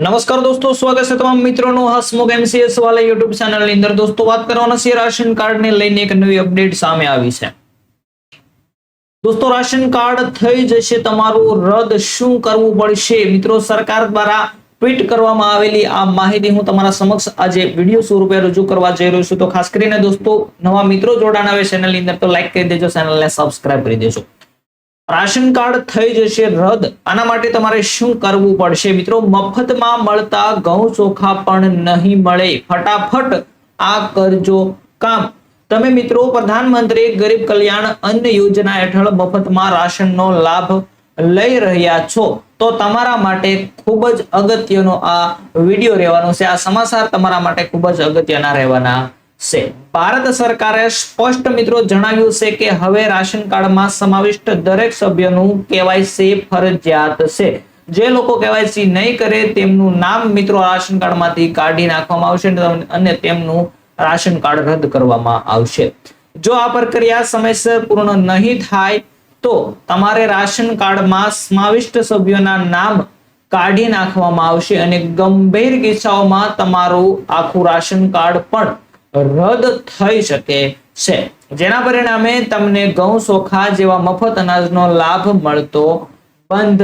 નમસ્કાર દોસ્તો, સ્વાગત છે તમામ મિત્રોનું હસમુખ એમસીએસ વાળા યુટ્યુબ ચેનલની અંદર. દોસ્તો, વાત કરવાના છે રાશન કાર્ડને લઈને એક નવી અપડેટ સામે આવી છે. દોસ્તો, રાશન કાર્ડ થઈ જશે તમારું રદ. શું કરવું પડશે? મિત્રો, સરકાર દ્વારા ટ્વીટ કરવામાં આવેલી આ માહિતી હું તમારા સમક્ષ આજે વીડિયો સ્વરૂપે રજૂ કરવા જઈ રહ્યો છું. તો ખાસ કરીને દોસ્તો, નવા મિત્રો જોડાણ આવે ચેનલની અંદર, તો લાઈક કરી દેજો ચેનલને સબસ્ક્રાઇબ કરી દેજો. રાશન કાર્ડ થઈ જશે રદ. આના માટે તમારે શું કરવું પડશે? મિત્રો, મફતમાં મળતા ઘઉં ચોખા પણ નહીં મળે. ફટાફટ આ કરજો કામ. તમે મિત્રો, પ્રધાનમંત્રી ગરીબ કલ્યાણ અન્ન યોજના હેઠળ મફતમાં રાશનનો લાભ લઈ રહ્યા છો. તો તમારા માટે ખૂબ જ અગત્યનો આ વીડિયો રહેવાનો છે. આ સમાચાર તમારા માટે ખૂબ જ અગત્યના રહેવાના છે. ભારત સરકારે સ્પષ્ટ મિત્રો જણાવ્યું છે કે હવે રાશન કાર્ડમાં સમાવિષ્ટ દરેક સભ્યનું કેવાયસી ફરજિયાત છે. જે લોકો કેવાયસી નહીં કરે તેમનું નામ મિત્રો રાશન કાર્ડમાંથી કાઢી નાખવામાં આવશે અને તેમનું રાશન કાર્ડ રદ કરવામાં આવશે. જો આ પ્રક્રિયા સમયસર પૂર્ણ નહીં થાય, તો તમારે રાશન કાર્ડમાં સમાવિષ્ટ સભ્યોના નામ કાઢી નાખવામાં આવશે અને ગંભીર કિસ્સાઓમાં તમારું આખું રાશન કાર્ડ પણ રદ થઈ શકે છે. જેના પરિણામે તમને ઘઉં ચોખા જેવા મફત અનાજનો લાભ મળતો બંધ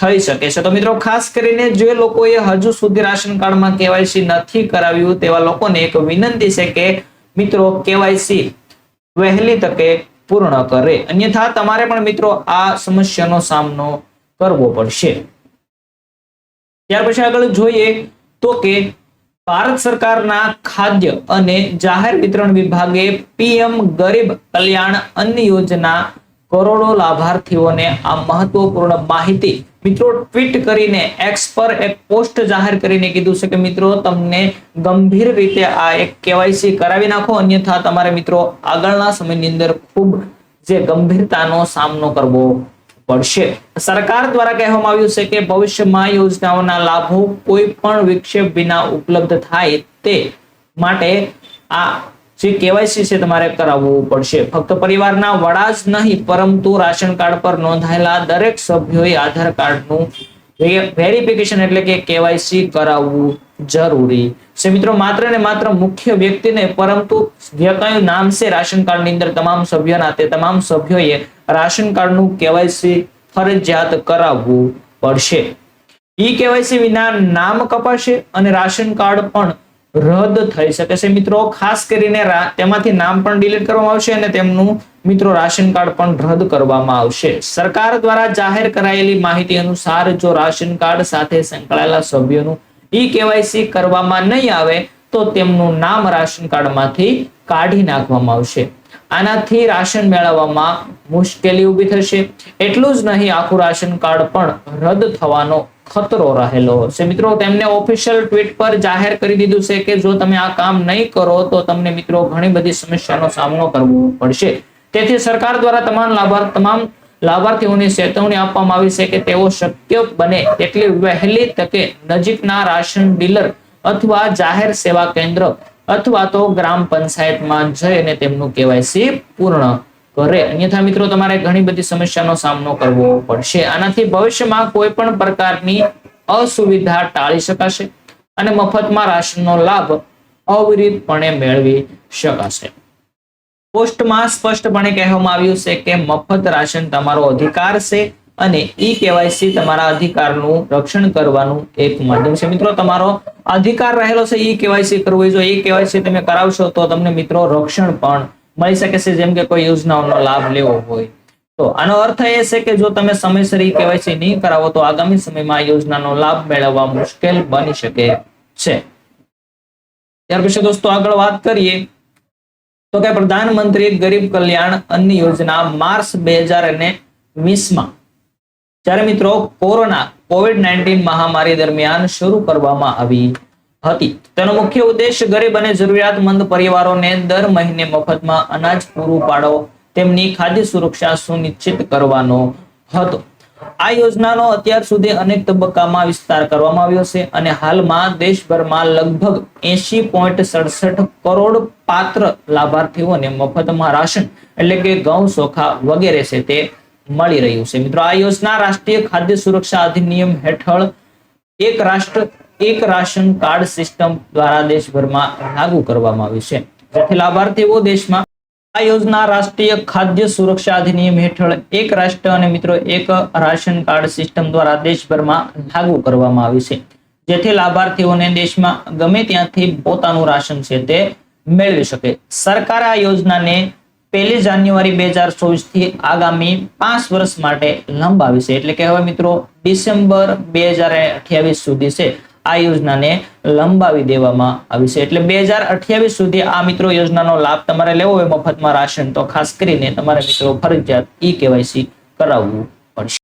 થઈ શકે છે. તો મિત્રો, ખાસ કરીને જે લોકોએ હજુ સુધી રાશન કાર્ડમાં કેવાયસી નથી કરાવ્યું, તેવા લોકોને એક વિનંતી છે કે, મિત્રો, કેવાયસી વહેલી તકે પૂર્ણ કરે. અન્યથા, તમારે પણ, મિત્રો, આ સમસ્યાનો સામનો કરવો પડશે. ત્યાર પછી આગળ જોઈએ તો કે ભારત સરકારના ખાદ્ય અને જાહેર વિતરણ વિભાગે પીએમ ગરીબ કલ્યાણ અન્ન યોજના કરોડો લાભાર્થીઓને આ મહત્વપૂર્ણ માહિતી મિત્રો ટ્વીટ કરીને એક્સ પર એક પોસ્ટ જાહેર કરીને કીધું છે કે, મિત્રો, તમને ગંભીર રીતે આ એક કેવાયસી કરાવી નાખો. અન્યથા તમારે મિત્રો આગળના સમયની અંદર ખૂબ જે ગંભીરતાનો સામનો કરવો પડશે. સરકાર દ્વારા કહેવામાં આવ્યું છે કે ભવિષ્યમાં યોજનાઓના લાભો કોઈ પણ વિક્ષેપ વિના ઉપલબ્ધ થાય તે માટે આ જે કેવાયસી છે તમારે કરાવવું પડશે. ફક્ત પરિવારના વડા જ નહીં, પરંતુ રાશન કાર્ડ પર નોંધાયેલા દરેક સભ્યોએ આધાર કાર્ડનું વેરિફિકેશન એટલે કે કેવાયસી કરાવવું જરૂરી છે. મિત્રો, માત્ર ને માત્ર મુખ્ય વ્યક્તિને, પરંતુ કયું નામ છે રાશન કાર્ડની અંદર, તમામ સભ્યોના, તે તમામ સભ્યોએ રાશન કાર્ડનું કેવાયસી ફરજિયાત કરાવવું પડશે. ઈ કેવાયસી વિના નામ કપાશે અને રાશન કાર્ડ પણ રદ થઈ શકે છે. મિત્રો, ખાસ કરીને તેમાંથી નામ પણ ડિલીટ કરવામાં આવશે અને તેમનું, મિત્રો, રાશન કાર્ડ પણ રદ કરવામાં આવશે. સરકાર દ્વારા જાહેર કરાયેલી માહિતી અનુસાર જો રાશન કાર્ડ સાથે સંકળાયેલા સભ્યોનું ઈ કેવાયસી કરવામાં નહીં આવે, તો તેમનું નામ રાશન કાર્ડમાંથી કાઢી નાખવામાં આવશે. આનાથી રાશન મેળવવામાં મુશ્કેલી ઊભી થશે. એટલું જ નહીં, આખું રાશન કાર્ડ પણ રદ થવાનો ખતરો રહેલો છે મિત્રો, તેમને ઓફિશિયલ ટ્વીટ પર જાહેર કરી દીધું છે કે જો તમે આ કામ નહીં કરો, તો તમને મિત્રો ઘણી બધી સમસ્યાનો સામનો કરવો પડશે. તેથી સરકાર દ્વારા તમામ લાભાર્થ તમામ લાભાર્થીઓને ચેતવણી આપવામાં આવી છે કે તેઓ શક્ય બને તેટલી વહેલી તકે નજીકના રાશન ડીલર અથવા જાહેર સેવા કેન્દ્ર અથવા તો ગ્રામ પંચાયતમાં જઈ અને તેમનું કેવાયસી પૂર્ણ કરે. અન્યથા મિત્રો, તમારે ઘણી બધી સમસ્યાનો સામનો કરવો પડશે. આનાથી ભવિષ્યમાં કોઈ પણ પ્રકારની અસુવિધા ટાળી શકાશે અને મફતમાં રાશનનો લાભ અવિરતપણે મેળવી શકાશે. પોસ્ટમાં સ્પષ્ટપણે કહેવામાં આવ્યું છે કે મફત રાશન તમારો અધિકાર છે અને ઈ કેવાયસી તમારા અધિકારનું રક્ષણ કરવાનું એક માધ્યમ છે. મિત્રો, તમારો અધિકાર રહેલો છે, ઈ કેવાયસી કરવું જો ઈ કેવાયસી તમે કરાવશો તો તમને મિત્રો રક્ષણ પણ મળી શકે છે, જેમ કે કોઈ યોજનાઓનો લાભ લેવો હોય. તો આનો અર્થ એ છે કે જો તમે સમયસર ઈ કેવાયસી નહીં કરાવો તો આગામી સમયમાં યોજનાનો લાભ મેળવવા મુશ્કેલ બની શકે છે. ત્યાર પછી દોસ્તો આગળ વાત કરીએ. તો કે પ્રધાનમંત્રી ગરીબ કલ્યાણ અન્ન યોજના માર્ચ બે હજાર અને વીસમાં. જ્યારે મિત્રો કોરોના કોવિડ નાઇન્ટીન મહામારી દરમિયાન શરૂ કરવામાં આવી હતી. તેનો મુખ્ય ઉદ્દેશ ગરીબ અને જરૂરિયાતમંદ પરિવારોને દર મહિને મફતમાં અનાજ પૂરું પાડો, તેમની ખાદ્ય સુરક્ષા સુનિશ્ચિત કરવાનો હતો. આ યોજનાનો અત્યાર સુધી અનેક તબક્કામાં વિસ્તાર કરવામાં આવ્યો છે અને હાલમાં દેશભરમાં લગભગ એસી પોઈન્ટ સડસઠ કરોડ પાત્ર લાભાર્થીઓને મફતમાં રાશન એટલે કે ઘઉં ચોખા વગેરે છે તે મળી રહ્યું છે. મિત્રો, આ યોજના રાષ્ટ્રીય ખાદ્ય સુરક્ષા અધિનિયમ હેઠળ એક રાષ્ટ્ર, એક રાશન કાર્ડ સિસ્ટમ દ્વારા દેશભરમાં લાગુ કરવામાં આવી છે. જેથી લાભાર્થીઓ દેશમાં આ યોજના રાષ્ટ્રીય ખાદ્ય સુરક્ષા અધિનિયમ હેઠળ એક રાષ્ટ્ર અને મિત્રો એક રાશન કાર્ડ સિસ્ટમ દ્વારા દેશભરમાં લાગુ કરવામાં આવી છે. જેથી લાભાર્થીઓને દેશમાં ગમે ત્યાંથી પોતાનું રાશન છે તે મેળવી શકે. સરકારે આ યોજનાને પહેલી જાન્યુઆરી બે હજાર ચોવીસથી આગામી પાંચ વર્ષ માટે લંબાવી છે. એટલે કે હવે મિત્રો ડિસેમ્બર બે હજાર અઠ્યાવીસ સુધી છે. આ યોજનાને લંબાવી દેવામાં આવી છે. એટલે બે હજાર અઠ્યાવીસ સુધી આ મિત્રો યોજનાનો લાભ તમારે લેવો હોય, મફતમાં રાશન, તો ખાસ કરીને તમારે મિત્રો ફરજિયાત ઈ કેવાયસી કરાવવું પડશે.